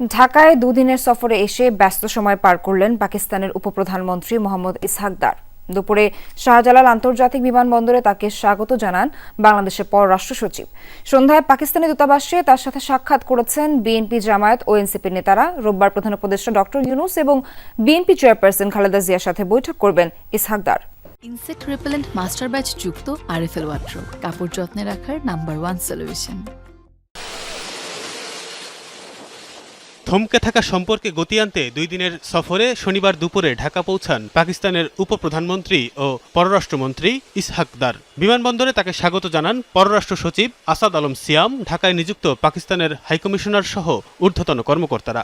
ঢাকায় দুদিনের সফরে এসে ব্যস্ত সময় পার করলেন পাকিস্তানের উপপ্রধানমন্ত্রী মোহাম্মদ ইসহাকদার। দুপুরে শাহজালাল আন্তর্জাতিক বিমানবন্দরে তাকে স্বাগত জানান বাংলাদেশের পররাষ্ট্র সচিব। সন্ধ্যায় পাকিস্তানি দূতাবাসে তার সাথে সাক্ষাৎ করেছেন বিএনপি জামায়াত ও এনসিপির নেতারা। রোববার প্রধান উপদেষ্টা ডক্টর ইউনুস এবং বিএনপি চেয়ারপারসন খালেদা জিয়ার সাথে বৈঠক করবেন ইসহাকদার। ইনসেক্ট রিপেলেন্ট মাস্টার ব্যাচ যুক্ত আরএফএল ওয়াট্রো কাপড় যত্নে রাখার নাম্বার ওয়ান সলিউশন। থমকে থাকা সম্পর্কে গতি আনতে দুই দিনের সফরে শনিবার দুপুরে ঢাকা পৌঁছান পাকিস্তানের উপপ্রধানমন্ত্রী ও পররাষ্ট্রমন্ত্রী ইসহাকদার। বিমানবন্দরে তাকে স্বাগত জানান পররাষ্ট্র সচিব আসাদ আলম সিয়াম, ঢাকায় নিযুক্ত পাকিস্তানের হাইকমিশনার সহ ঊর্ধ্বতন কর্মকর্তারা।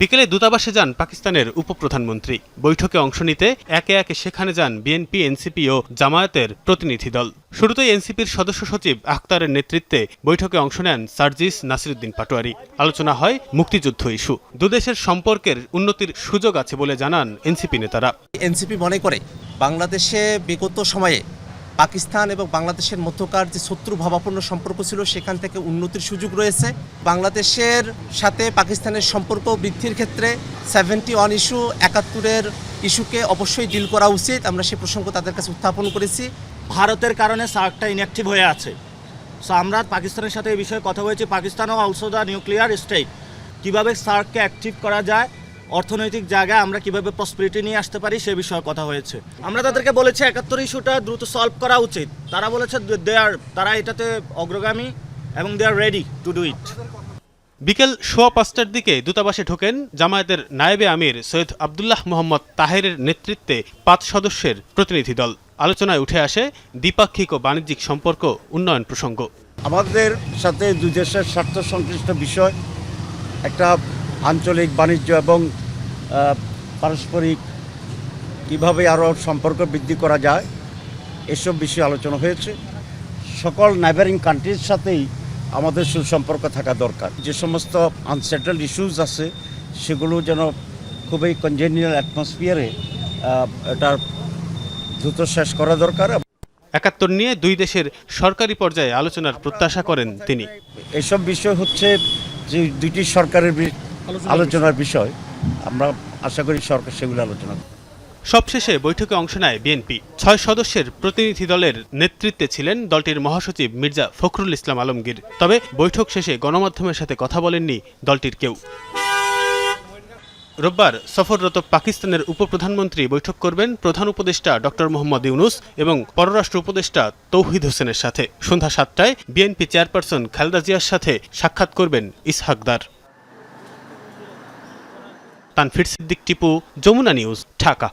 বিকেলে দূতাবাসে যান পাকিস্তানের উপপ্রধানমন্ত্রী। বৈঠকে অংশ নিতে একে একে সেখানে যান বিএনপি, এনসিপি ও জামায়াতের প্রতিনিধি দল। শুরুতেই এনসিপির সদস্য সচিব আখতারের নেতৃত্বে বৈঠকে অংশ নেন সার্জিস নাসিরুদ্দিন পাটোয়ারি। আলোচনা হয় মুক্তিযুদ্ধ ইস্যু। দুদেশের সম্পর্কের উন্নতির সুযোগ আছে বলে জানান এনসিপি নেতারা। এনসিপি মনে করে, বাংলাদেশে বিগত সময়ে পাকিস্তান এবং বাংলাদেশের মধ্যকার যে শত্রু ভাবাপন্ন সম্পর্ক ছিল, সেখান থেকে উন্নতির সুযোগ রয়েছে। বাংলাদেশের সাথে পাকিস্তানের সম্পর্ক বৃদ্ধির ক্ষেত্রে সেভেন্টি ওয়ান ইস্যু একাত্তরের ইস্যুকে অবশ্যই ডিল করা উচিত। আমরা সে প্রসঙ্গ তাদের কাছে উত্থাপন করেছি। ভারতের কারণে সার্কটা ইনঅ্যাক্টিভ হয়ে আছে। সো আমরা পাকিস্তানের সাথে এই বিষয়ে কথা বলেছি। পাকিস্তানও অলসো দ্য নিউক্লিয়ার স্টেট কীভাবে সার্ককে অ্যাক্টিভ করা যায় অর্থনৈতিক জায়গায় আমরা কীভাবে প্রসপিরিটি নিয়ে আসতে পারি সে বিষয়ে কথা হয়েছে। আমরা তাদেরকে বলেছি একাত্তর ইস্যুটা দ্রুত সলভ করা উচিত। তারা বলেছে দে আর তারা এটাতে অগ্রগামী এবং they are ready to do it বিকেল সোয়া পাঁচটার দিকে দূতাবাসে ঢোকেন জামায়াতের নায়েবে আমির সৈয়দ আবদুল্লাহ মোহাম্মদ তাহেরের নেতৃত্বে পাঁচ সদস্যের প্রতিনিধি দল। আলোচনায় উঠে আসে দ্বিপাক্ষিক ও বাণিজ্যিক সম্পর্ক উন্নয়ন প্রসঙ্গ। আমাদের সাথে দুই দেশের স্বার্থ সংশ্লিষ্ট বিষয় একটা আঞ্চলিক বাণিজ্য এবং পারস্পরিক কীভাবে আরও সম্পর্ক বৃদ্ধি করা যায় এসব বিষয়ে আলোচনা হয়েছে। সকল নাইবারিং কান্ট্রির সাথেই আমাদের সুসম্পর্ক থাকা দরকার। যে সমস্ত আনসেটেলড ইস্যুজ আছে সেগুলো যেন খুবই কনজেনিয়াল অ্যাটমসফিয়ারে এটার দ্রুত শেষ করা দরকার। একাত্তর নিয়ে দুই দেশের সরকারি পর্যায়ে আলোচনার প্রত্যাশা করেন তিনি। এসব বিষয় হচ্ছে যে দুইটি সরকারের আলোচনার বিষয়। আমরা আশা করি সরকার সেগুলো আলোচনা করবে। সবশেষে বৈঠকে অংশ নেয় বিএনপি। ছয় সদস্যের প্রতিনিধি দলের নেতৃত্বে ছিলেন দলটির মহাসচিব মির্জা ফখরুল ইসলাম আলমগীর। তবে বৈঠক শেষে গণমাধ্যমের সাথে কথা বলেননি দলটির কেউ। রোববার সফররত পাকিস্তানের উপপ্রধানমন্ত্রী বৈঠক করবেন প্রধান উপদেষ্টা ডক্টর মোহাম্মদ ইউনুস এবং পররাষ্ট্র উপদেষ্টা তৌহিদ হোসেনের সাথে। সন্ধ্যা সাতটায় বিএনপি চেয়ারপারসন খালেদা জিয়ার সাথে সাক্ষাৎ করবেন ইসহাকদার। তানফির সিদ্দিক টিপু যমুনা নিউজ ঢাকা।